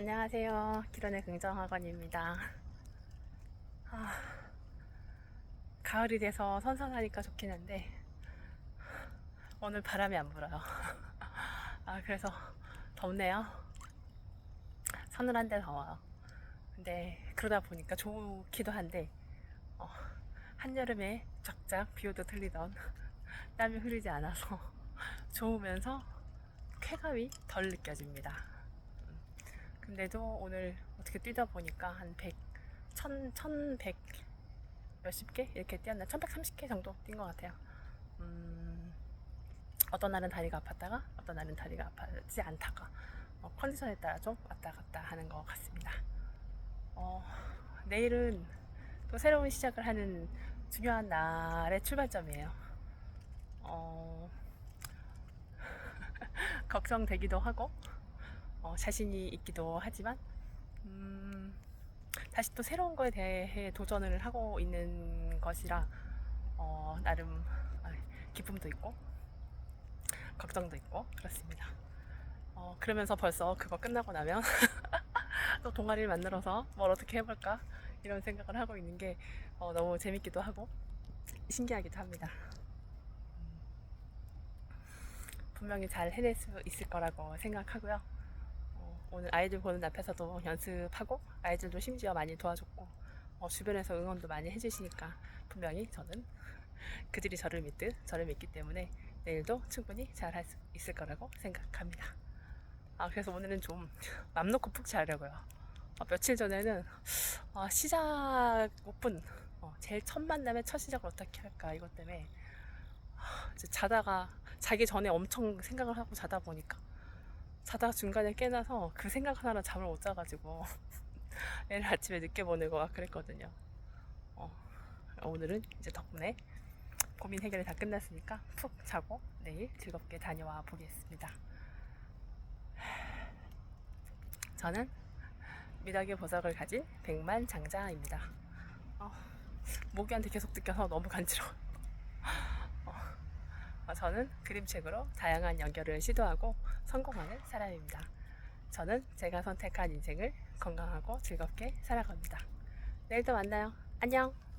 안녕하세요. 기론의 긍정학원입니다. 아, 가을이 돼서 선선하니까 좋긴 한데 오늘 바람이 안 불어요. 아, 그래서 덥네요. 서늘한데 더워요. 근데 그러다 보니까 좋기도 한데 어, 한여름에 쫙쫙 비 오도 틀리던 땀이 흐르지 않아서 좋으면서 쾌감이 덜 느껴집니다. 근데도 오늘 어떻게 뛰다 보니까 한 100, 1000, 1100 몇십 개? 이렇게 뛰었나? 1130개 정도 뛴 것 같아요. 음, 어떤 날은 다리가 아팠다가 어떤 날은 다리가 아프지 않다가 어, 컨디션에 따라 좀 왔다 갔다 하는 것 같습니다. 어, 내일은 또 새로운 시작을 하는 중요한 날의 출발점이에요. 어, 걱정되기도 하고 어, 자신이 있기도 하지만 음, 다시 또 새로운 거에 대해 도전을 하고 있는 것이라 어, 나름 아, 기쁨도 있고 걱정도 있고 그렇습니다. 어, 그러면서 벌써 그거 끝나고 나면 또 동아리를 만들어서 뭘 어떻게 해볼까 이런 생각을 하고 있는 게 어, 너무 재밌기도 하고 신기하기도 합니다. 분명히 잘 해낼 수 있을 거라고 생각하고요. 어, 오늘 아이들 보는 앞에서도 연습하고 아이들도 심지어 많이 도와줬고 어, 주변에서 응원도 많이 해주시니까 분명히 저는 그들이 저를 믿듯 저를 믿기 때문에 내일도 충분히 잘 할 수 있을 거라고 생각합니다. 아 그래서 오늘은 좀 맘 놓고 푹 자려고요. 어, 며칠 전에는 아, 시작 오픈 어, 제일 첫 만남의 첫 시작을 어떻게 할까 이것 때문에 아, 이제 자다가 자기 전에 엄청 생각을 하고 자다 보니까 자다가 중간에 깨나서 그 생각 하나로 잠을 못 자가지고 내일 아침에 늦게 보내고 막 그랬거든요. 어, 오늘은 이제 덕분에 고민 해결이 다 끝났으니까 푹 자고 내일 즐겁게 다녀와 보겠습니다. 저는 미덕의 보석을 가진 백만 장자입니다. 어, 모기한테 계속 느껴서 너무 간지러워. 어, 저는 그림책으로 다양한 연결을 시도하고 성공하는 사람입니다. 저는 제가 선택한 인생을 건강하고 즐겁게 살아갑니다. 내일도 만나요. 안녕!